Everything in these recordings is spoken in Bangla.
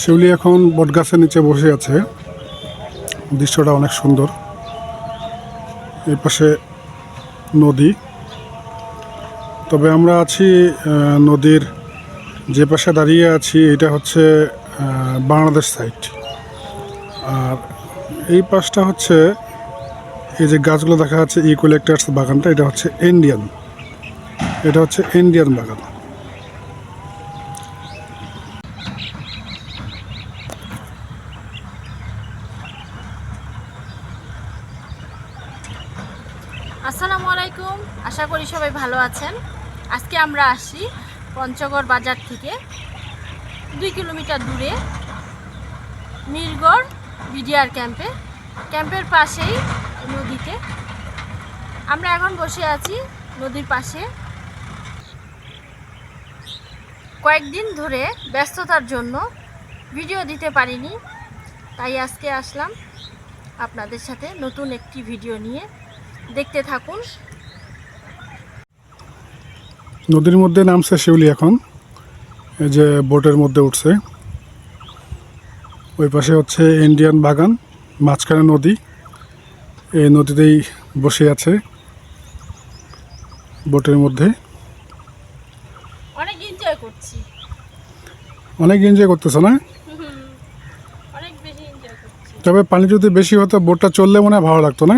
শিউলি এখন বটগাছের নিচে বসে আছে। দৃশ্যটা অনেক সুন্দর। এই পাশে নদী। তবে আমরা আছি নদীর যে পাশে দাঁড়িয়ে আছি, এটা হচ্ছে বাংলাদেশ সাইড আর এই পাশটা হচ্ছে, এই যে গাছগুলো দেখা যাচ্ছে ইকুলেক্টার্স বাগানটা, এটা হচ্ছে ইন্ডিয়ান এটা হচ্ছে ইন্ডিয়ান বাগান। আশা করি সবাই ভালো আছেন। আজকে আমরা আসি পঞ্চগড় বাজার থেকে। দুই কিলোমিটার দূরে মিরগড় বিডিআর ক্যাম্পে। ক্যাম্পের পাশেই নদীতে। আমরা এখন বসে আছি নদীর পাশে। কয়েকদিন ধরে ব্যস্ততার জন্য ভিডিও দিতে পারিনি, তাই আজকে আসলাম আপনাদের সাথে নতুন একটি ভিডিও নিয়ে। দেখতে থাকুন। নদীর মধ্যে নামছে শিউলি এখন। এই যে বোটের মধ্যে উঠছে। ওই পাশে হচ্ছে ইন্ডিয়ান বাগান মাঝখানে নদী। এই নদীতেই বসে আছে বোটের মধ্যে। অনেক এনজয় করছি। অনেক এনজয় করতেছে না? তবে পানি যদি বেশি হতো বোটটা চললে মনে হয় ভালো লাগতো না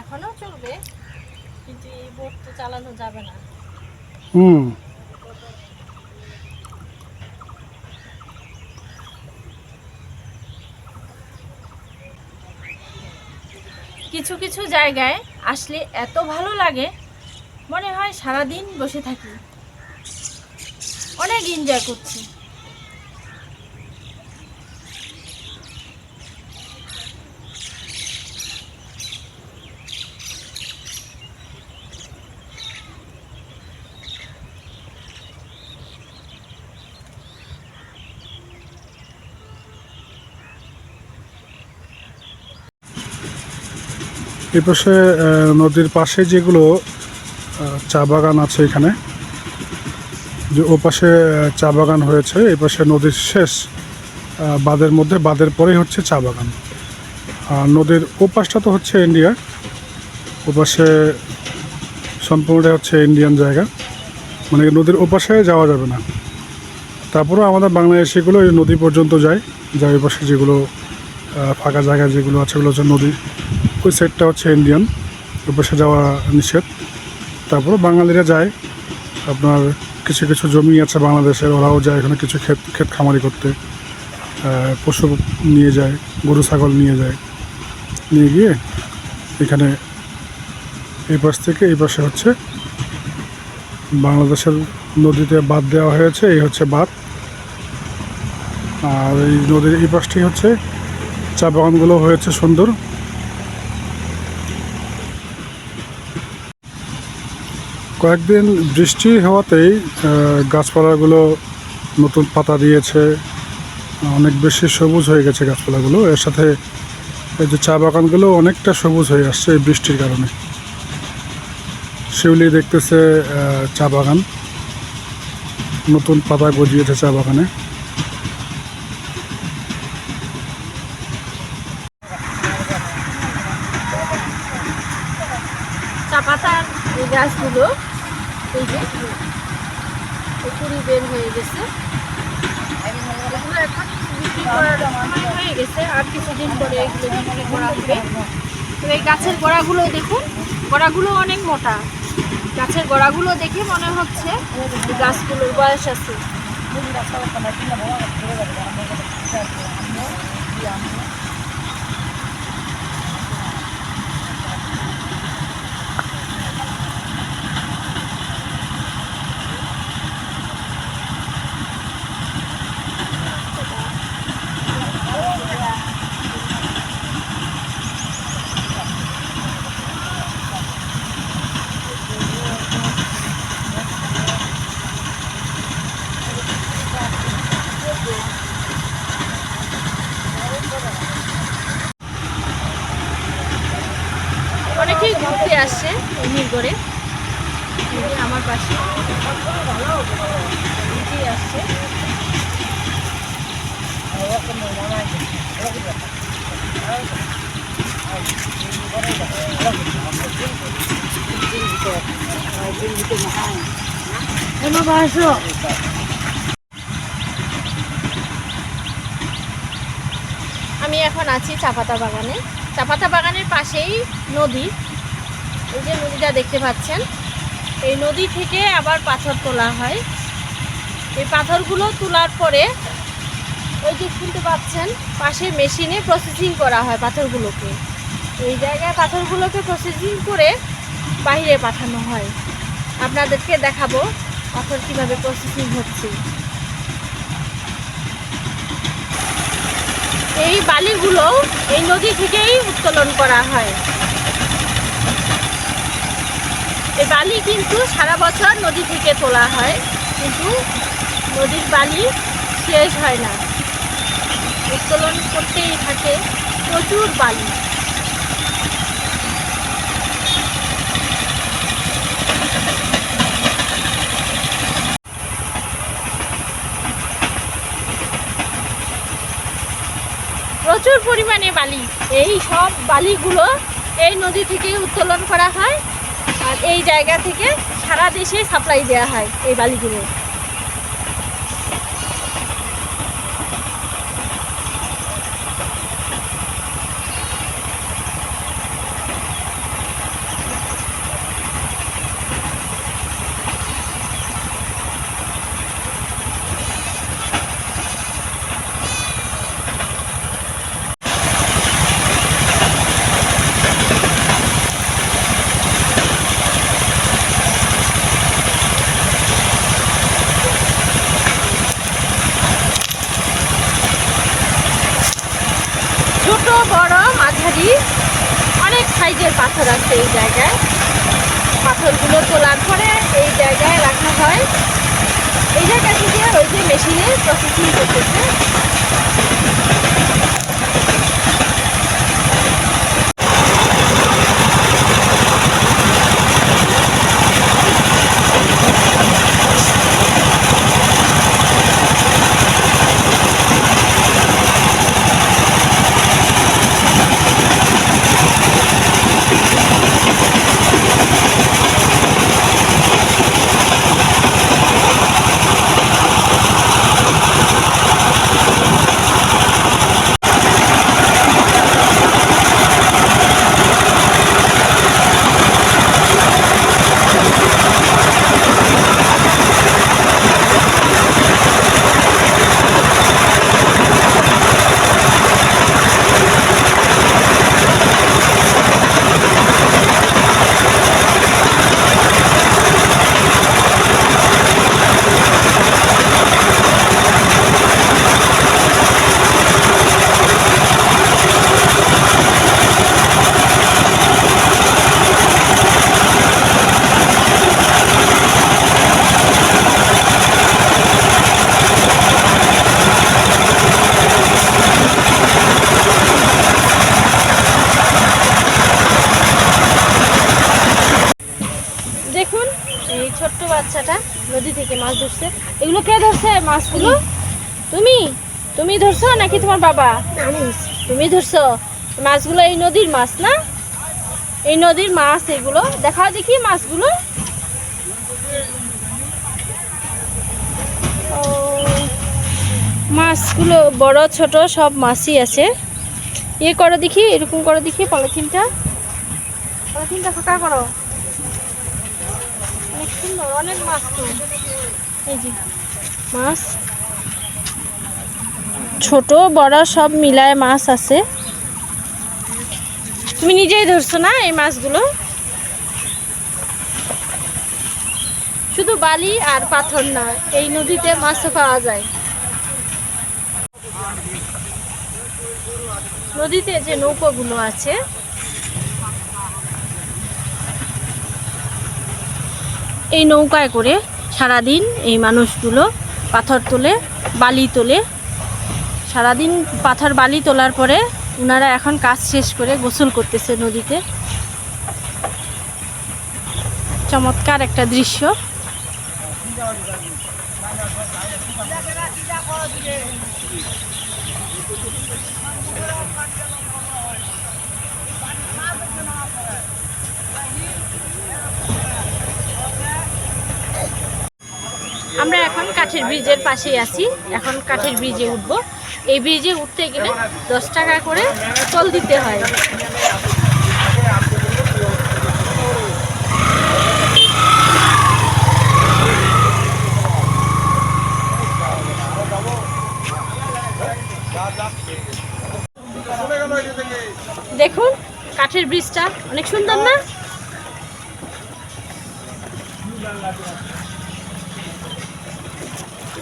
এখনও চলবে কিন্তু এই বোট তো চালানো যাবে না কিছু কিছু জায়গায় আসলে এত ভালো লাগে, মনে হয় সারাদিন বসে থাকি। অনেক এনজয় করছি। এই পাশে নদীর পাশে যেগুলো চা বাগান আছে এখানে, যে ও পাশে চা বাগান হয়েছে এই পাশে নদীর শেষ বাঁধের মধ্যে, বাঁধের পরেই হচ্ছে চা বাগান। আর নদীর ও পাশটা তো হচ্ছে ইন্ডিয়া ও পাশে সম্পূর্ণটাই হচ্ছে ইন্ডিয়ান জায়গা। মানে নদীর ও পাশে যাওয়া যাবে না। তারপরেও আমাদের বাংলাদেশিগুলো এই নদী পর্যন্ত যায়। যার ওই পাশে যেগুলো ফাঁকা জায়গা যেগুলো আছে, ওগুলো হচ্ছে নদী। ওই সাইডটা হচ্ছে ইন্ডিয়ান ওই যাওয়া নিষেধ। তারপরে বাঙালিরা যায়, আপনার কিছু কিছু জমি আছে বাংলাদেশের, ওরাও যায় এখানে কিছু ক্ষেত ক্ষেত খামারি করতে। পশু নিয়ে যায়, গরু, ছাগল নিয়ে যায়। নিয়ে গিয়ে এখানে এই পাশ থেকে এই পাশে হচ্ছে বাংলাদেশের নদীতে বাঁধ দেওয়া হয়েছে, এই হচ্ছে বাঁধ। আর এই নদীর এই পাশটি হচ্ছে, চা বাগানগুলো হয়েছে সুন্দর। কয়েকদিন বৃষ্টি হওয়াতেই গাছপালাগুলো নতুন পাতা দিয়েছে। অনেক বেশি সবুজ হয়ে গেছে গাছপালাগুলো। এর সাথে এই যে চা বাগানগুলো অনেকটা সবুজ হয়ে আসছে এই বৃষ্টির কারণে। শিউলি দেখতেছে চা বাগান। নতুন পাতা গজিয়েছে চা বাগানে চা পাতার এই গাছগুলো এই যে পুকুরি বের হয়ে গেছে। হয়ে গেছে, আর কিছুদিন পরে এগুলো বিক্রি করা হবে। তো এই গাছের গোড়াগুলো দেখুন, গোড়াগুলো অনেক মোটা। গাছের গোড়াগুলো দেখে মনে হচ্ছে গাছগুলোর বয়স আছে। থেকে ঘুরতে আসছে মিরগড়ে আমার পাশে। আসছে। আমি এখন আছি চাপাতা বাগানে। চাপাতা বাগানের পাশেই নদী। এই যে নদীটা দেখতে পাচ্ছেন, এই নদী থেকে আবার পাথর তোলা হয়। এই পাথরগুলো তোলার পরে ওই যে শুনতে পাচ্ছেন, পাশে মেশিনে প্রসেসিং করা হয় পাথরগুলোকে। এই জায়গায় পাথরগুলোকে প্রসেসিং করে বাইরে পাঠানো হয়। আপনাদেরকে দেখাবো পাথর কীভাবে প্রসেসিং হচ্ছে। এই বালিগুলো এই নদী থেকেই উত্তোলন করা হয়। এই বালি কিন্তু সারা বছর নদী থেকে তোলা হয়, কিন্তু নদীর বালি শেষ হয় না। উত্তোলন করতেই থাকে প্রচুর বালি। প্রচুর পরিমাণে বালি। এই সব বালিগুলো এই নদী থেকে উত্তোলন করা হয়। আর এই জায়গা থেকে সারা দেশে সাপ্লাই দেওয়া হয় এই বালিগুলো ছোট বড় মাঝারি অনেক সাইজের পাথর আছে এই জায়গায়। পাথরগুলো তোলার পরে এই জায়গায় রাখা হয়। এই জায়গা থেকে ওই যে মেশিনে প্রসেসিং করতেছে দেখুন এই ছোট্ট বাচ্চাটা নদী থেকে মাছ ধরছে। এগুলো কে ধরছে? মাছগুলো? তুমি? তুমি ধরছো নাকি তোমার বাবা? তুমি ধরছো? মাছগুলো এই নদীর মাছ না? এই নদীর মাছ এগুলো। দেখাও দেখি মাছগুলো। মাছগুলো বড় ছোট সব মাছই আছে। ইয়ে করো দেখি এরকম করো দেখি পলিথিনটা। পলিথিনটা ফাঁকা করো। মাছ। ছোট, বড় সব মিলায় মাছ আছে। তুমি নিজেই ধরছো না এই মাছগুলো? শুধু বালি আর পাথর না, এই নদীতে মাছও পাওয়া যায়। নদীতে যে নৌকোগুলো আছে এই নৌকায় করে সারাদিন এই মানুষগুলো পাথর তোলে, বালি তোলে। সারাদিন পাথর, বালি তোলার পরে ওনারা এখন কাজ শেষ করে গোসল করতেছে নদীতে। চমৎকার একটা দৃশ্য। আমরা এখন কাঠের ব্রিজের পাশেই আছি। এখন কাঠের ব্রিজে উঠব। এই ব্রিজে উঠতে গেলে দশ টাকা করে টোল দিতে হয়। দেখুন, কাঠের ব্রিজটা অনেক সুন্দর না?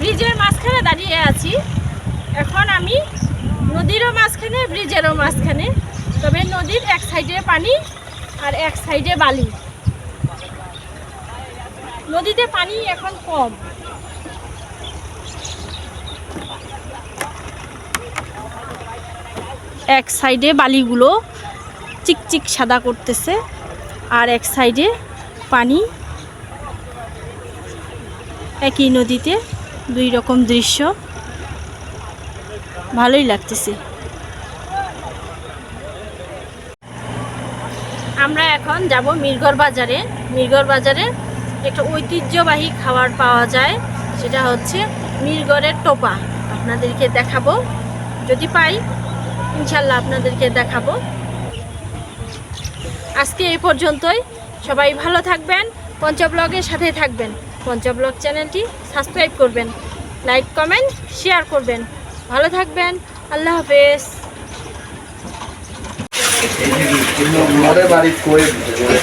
ব্রিজের মাঝখানে দাঁড়িয়ে আছি এখন আমি নদীরও মাঝখানে, ব্রিজেরও মাঝখানে। তবে নদীর এক সাইডে পানি আর এক সাইডে বালি। নদীতে পানি এখন কম। এক সাইডে বালিগুলো চিকচিক সাদা করতেছে আর এক সাইডে পানি একই নদীতে দুই রকম দৃশ্য। ভালোই লাগতেছে আমরা এখন যাব মিরগড় বাজারে। মিরগড় বাজারে একটা ঐতিহ্যবাহী খাবার পাওয়া যায়, সেটা হচ্ছে মিরগড়ের টোপা। আপনাদেরকে দেখাবো। যদি পাই, ইনশাল্লাহ আপনাদেরকে দেখাবো। আজকে এই পর্যন্তই। সবাই ভালো থাকবেন, পঞ্চব্লগের সাথে থাকবেন। পঞ্চব্লগ চ্যানেলটি সাবস্ক্রাইব করবেন, লাইক, কমেন্ট, শেয়ার করবেন। ভালো থাকবেন, আল্লাহ হাফেজ। বাড়ি কই?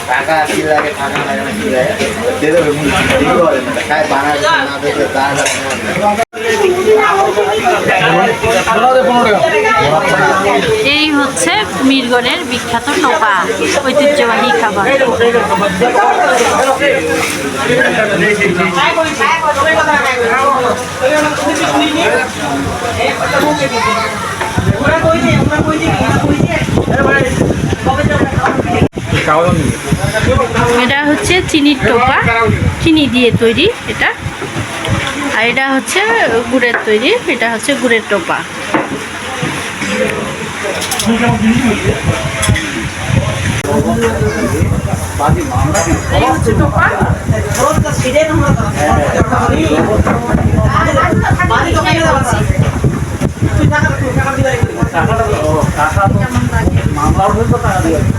টাকা কি লাগে টাকা লাগে না কি লাগে? দে দেবে ঠিক করে না। কাই বানাবে না দেবে তা এই হচ্ছে মিরগড়ের বিখ্যাত টোপা ঐতিহ্যবাহী খাবার। এটা হচ্ছে চিনির টোপা চিনি দিয়ে তৈরি এটা। আর এটা হচ্ছে গুড়ের তৈরি এটা হচ্ছে গুড়ের টোপা। এই হচ্ছে টোপা অনেক মিষ্টি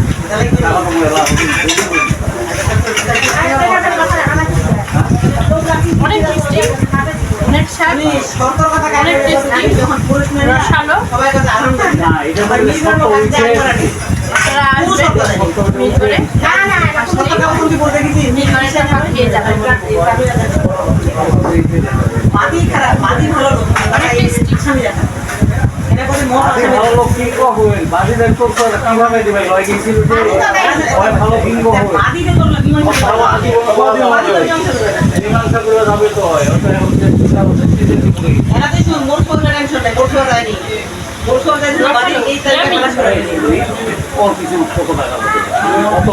মাটি খারাপ মাটি ভালো অনেক টেস্টি হয়। কিছু কত টাকা কত